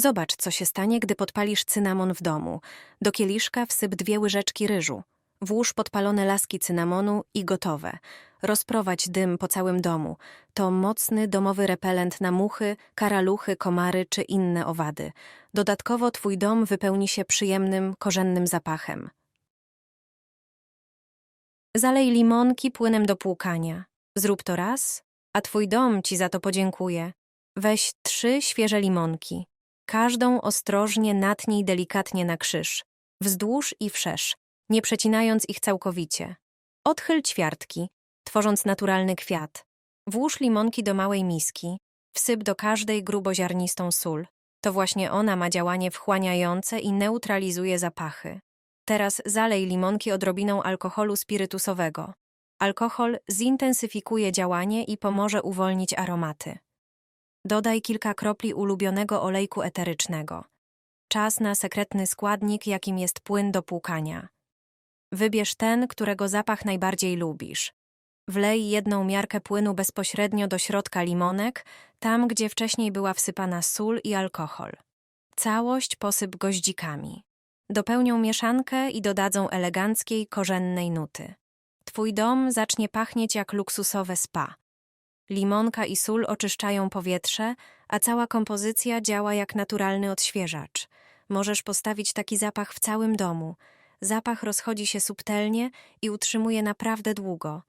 Zobacz, co się stanie, gdy podpalisz cynamon w domu. Do kieliszka wsyp dwie łyżeczki ryżu. Włóż podpalone laski cynamonu i gotowe. Rozprowadź dym po całym domu. To mocny domowy repelent na muchy, karaluchy, komary czy inne owady. Dodatkowo twój dom wypełni się przyjemnym, korzennym zapachem. Zalej limonki płynem do płukania. Zrób to raz, a twój dom ci za to podziękuje. Weź trzy świeże limonki. Każdą ostrożnie natnij delikatnie na krzyż, wzdłuż i wszerz, nie przecinając ich całkowicie. Odchyl ćwiartki, tworząc naturalny kwiat. Włóż limonki do małej miski, wsyp do każdej gruboziarnistą sól. To właśnie ona ma działanie wchłaniające i neutralizuje zapachy. Teraz zalej limonki odrobiną alkoholu spirytusowego. Alkohol zintensyfikuje działanie i pomoże uwolnić aromaty. Dodaj kilka kropli ulubionego olejku eterycznego. Czas na sekretny składnik, jakim jest płyn do płukania. Wybierz ten, którego zapach najbardziej lubisz. Wlej jedną miarkę płynu bezpośrednio do środka limonek, tam gdzie wcześniej była wsypana sól i alkohol. Całość posyp goździkami. Dopełnią mieszankę i dodadzą eleganckiej, korzennej nuty. Twój dom zacznie pachnieć jak luksusowe spa. Limonka i sól oczyszczają powietrze, a cała kompozycja działa jak naturalny odświeżacz. Możesz postawić taki zapach w całym domu. Zapach rozchodzi się subtelnie i utrzymuje naprawdę długo.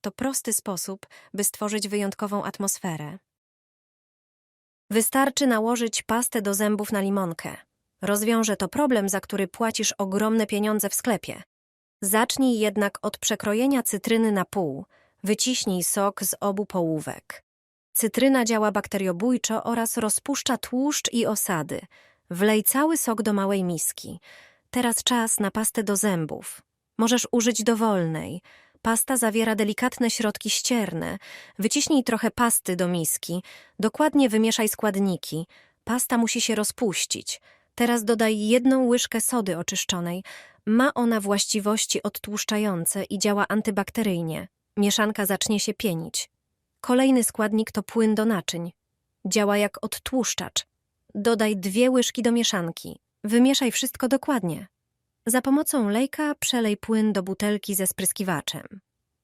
To prosty sposób, by stworzyć wyjątkową atmosferę. Wystarczy nałożyć pastę do zębów na limonkę. Rozwiąże to problem, za który płacisz ogromne pieniądze w sklepie. Zacznij jednak od przekrojenia cytryny na pół. Wyciśnij sok z obu połówek. Cytryna działa bakteriobójczo oraz rozpuszcza tłuszcz i osady. Wlej cały sok do małej miski. Teraz czas na pastę do zębów. Możesz użyć dowolnej. Pasta zawiera delikatne środki ścierne. Wyciśnij trochę pasty do miski. Dokładnie wymieszaj składniki. Pasta musi się rozpuścić. Teraz dodaj jedną łyżkę sody oczyszczonej. Ma ona właściwości odtłuszczające i działa antybakteryjnie. Mieszanka zacznie się pienić. Kolejny składnik to płyn do naczyń. Działa jak odtłuszczacz. Dodaj dwie łyżki do mieszanki. Wymieszaj wszystko dokładnie. Za pomocą lejka przelej płyn do butelki ze spryskiwaczem.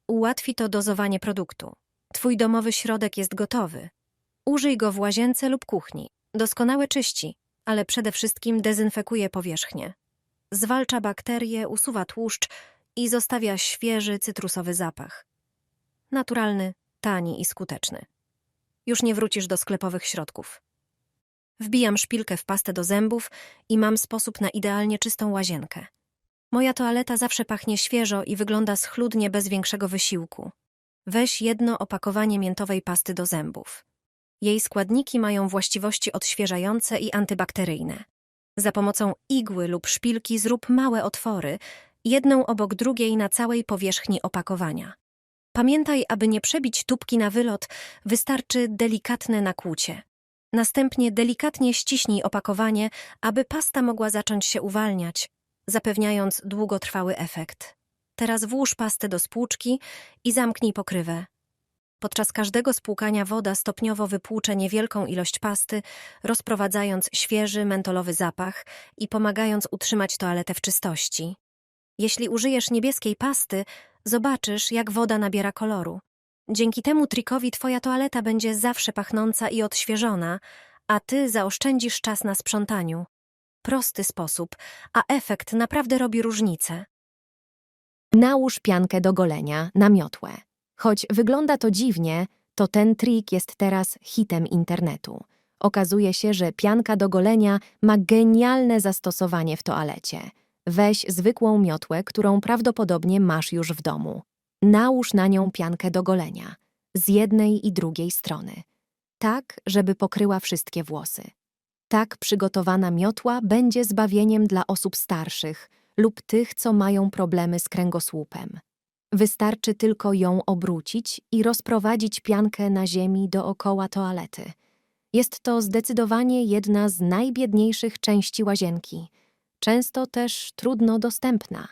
Ułatwi to dozowanie produktu. Twój domowy środek jest gotowy. Użyj go w łazience lub kuchni. Doskonale czyści, ale przede wszystkim dezynfekuje powierzchnię. Zwalcza bakterie, usuwa tłuszcz i zostawia świeży, cytrusowy zapach. Naturalny, tani i skuteczny. Już nie wrócisz do sklepowych środków. Wbijam szpilkę w pastę do zębów i mam sposób na idealnie czystą łazienkę. Moja toaleta zawsze pachnie świeżo i wygląda schludnie bez większego wysiłku. Weź jedno opakowanie miętowej pasty do zębów. Jej składniki mają właściwości odświeżające i antybakteryjne. Za pomocą igły lub szpilki zrób małe otwory, jedną obok drugiej na całej powierzchni opakowania. Pamiętaj, aby nie przebić tubki na wylot, wystarczy delikatne nakłucie. Następnie delikatnie ściśnij opakowanie, aby pasta mogła zacząć się uwalniać, zapewniając długotrwały efekt. Teraz włóż pastę do spłuczki i zamknij pokrywę. Podczas każdego spłukania woda stopniowo wypłucze niewielką ilość pasty, rozprowadzając świeży, mentolowy zapach i pomagając utrzymać toaletę w czystości. Jeśli użyjesz niebieskiej pasty, zobaczysz, jak woda nabiera koloru. Dzięki temu trikowi twoja toaleta będzie zawsze pachnąca i odświeżona, a ty zaoszczędzisz czas na sprzątaniu. Prosty sposób, a efekt naprawdę robi różnicę. Nałóż piankę do golenia na miotłę. Choć wygląda to dziwnie, to ten trik jest teraz hitem internetu. Okazuje się, że pianka do golenia ma genialne zastosowanie w toalecie. Weź zwykłą miotłę, którą prawdopodobnie masz już w domu. Nałóż na nią piankę do golenia, z jednej i drugiej strony, tak, żeby pokryła wszystkie włosy. Tak przygotowana miotła będzie zbawieniem dla osób starszych lub tych, co mają problemy z kręgosłupem. Wystarczy tylko ją obrócić i rozprowadzić piankę na ziemi dookoła toalety. Jest to zdecydowanie jedna z najbiedniejszych części łazienki, często też trudno dostępna.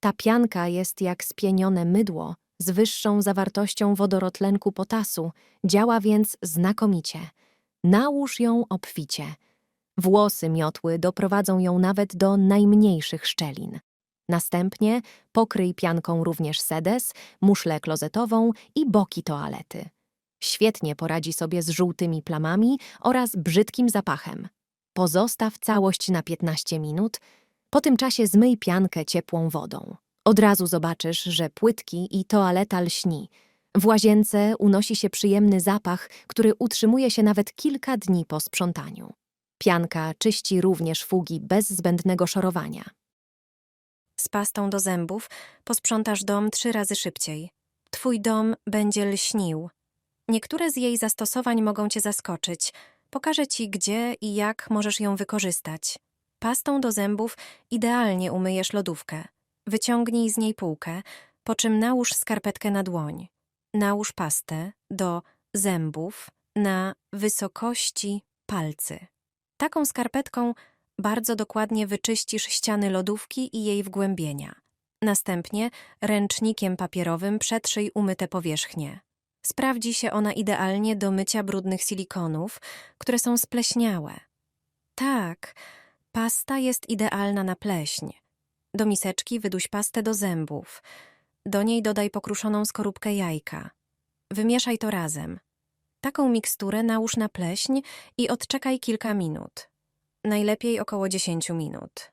Ta pianka jest jak spienione mydło z wyższą zawartością wodorotlenku potasu, działa więc znakomicie. Nałóż ją obficie. Włosy miotły doprowadzą ją nawet do najmniejszych szczelin. Następnie pokryj pianką również sedes, muszlę klozetową i boki toalety. Świetnie poradzi sobie z żółtymi plamami oraz brzydkim zapachem. Pozostaw całość na 15 minut, po tym czasie zmyj piankę ciepłą wodą. Od razu zobaczysz, że płytki i toaleta lśni. W łazience unosi się przyjemny zapach, który utrzymuje się nawet kilka dni po sprzątaniu. Pianka czyści również fugi bez zbędnego szorowania. Z pastą do zębów posprzątasz dom trzy razy szybciej. Twój dom będzie lśnił. Niektóre z jej zastosowań mogą cię zaskoczyć. Pokażę ci, gdzie i jak możesz ją wykorzystać. Pastą do zębów idealnie umyjesz lodówkę. Wyciągnij z niej półkę, po czym nałóż skarpetkę na dłoń. Nałóż pastę do zębów na wysokości palcy. Taką skarpetką bardzo dokładnie wyczyścisz ściany lodówki i jej wgłębienia. Następnie ręcznikiem papierowym przetrzyj umyte powierzchnie. Sprawdzi się ona idealnie do mycia brudnych silikonów, które są spleśniałe. Tak, pasta jest idealna na pleśń. Do miseczki wyduś pastę do zębów. Do niej dodaj pokruszoną skorupkę jajka. Wymieszaj to razem. Taką miksturę nałóż na pleśń i odczekaj kilka minut. Najlepiej około 10 minut.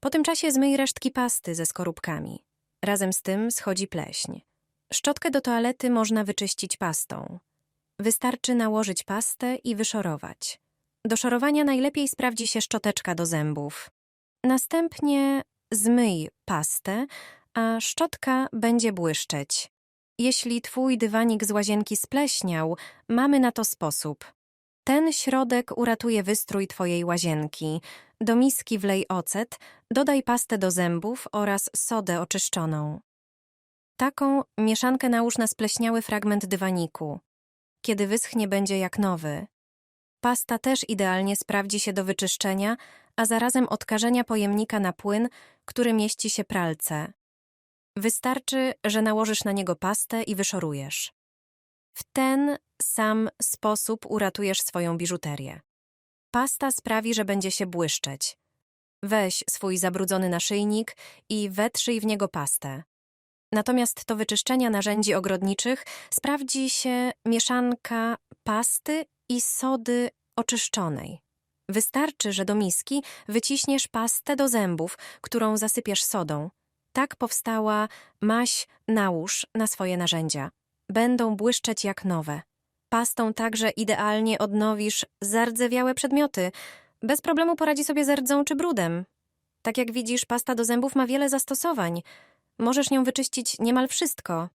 Po tym czasie zmyj resztki pasty ze skorupkami. Razem z tym schodzi pleśń. Szczotkę do toalety można wyczyścić pastą. Wystarczy nałożyć pastę i wyszorować. Do szorowania najlepiej sprawdzi się szczoteczka do zębów. Następnie zmyj pastę, a szczotka będzie błyszczeć. Jeśli twój dywanik z łazienki spleśniał, mamy na to sposób. Ten środek uratuje wystrój twojej łazienki. Do miski wlej ocet, dodaj pastę do zębów oraz sodę oczyszczoną. Taką mieszankę nałóż na spleśniały fragment dywaniku. Kiedy wyschnie, będzie jak nowy. Pasta też idealnie sprawdzi się do wyczyszczenia, a zarazem odkażenia pojemnika na płyn, który mieści się pralce. Wystarczy, że nałożysz na niego pastę i wyszorujesz. W ten sam sposób uratujesz swoją biżuterię. Pasta sprawi, że będzie się błyszczeć. Weź swój zabrudzony naszyjnik i wetrzyj w niego pastę. Natomiast do wyczyszczenia narzędzi ogrodniczych sprawdzi się mieszanka pasty i sody oczyszczonej. Wystarczy, że do miski wyciśniesz pastę do zębów, którą zasypiesz sodą. Tak powstała maś nałóż na swoje narzędzia. Będą błyszczeć jak nowe. Pastą także idealnie odnowisz zardzewiałe przedmioty. Bez problemu poradzi sobie z rdzą czy brudem. Tak jak widzisz, pasta do zębów ma wiele zastosowań. Możesz nią wyczyścić niemal wszystko.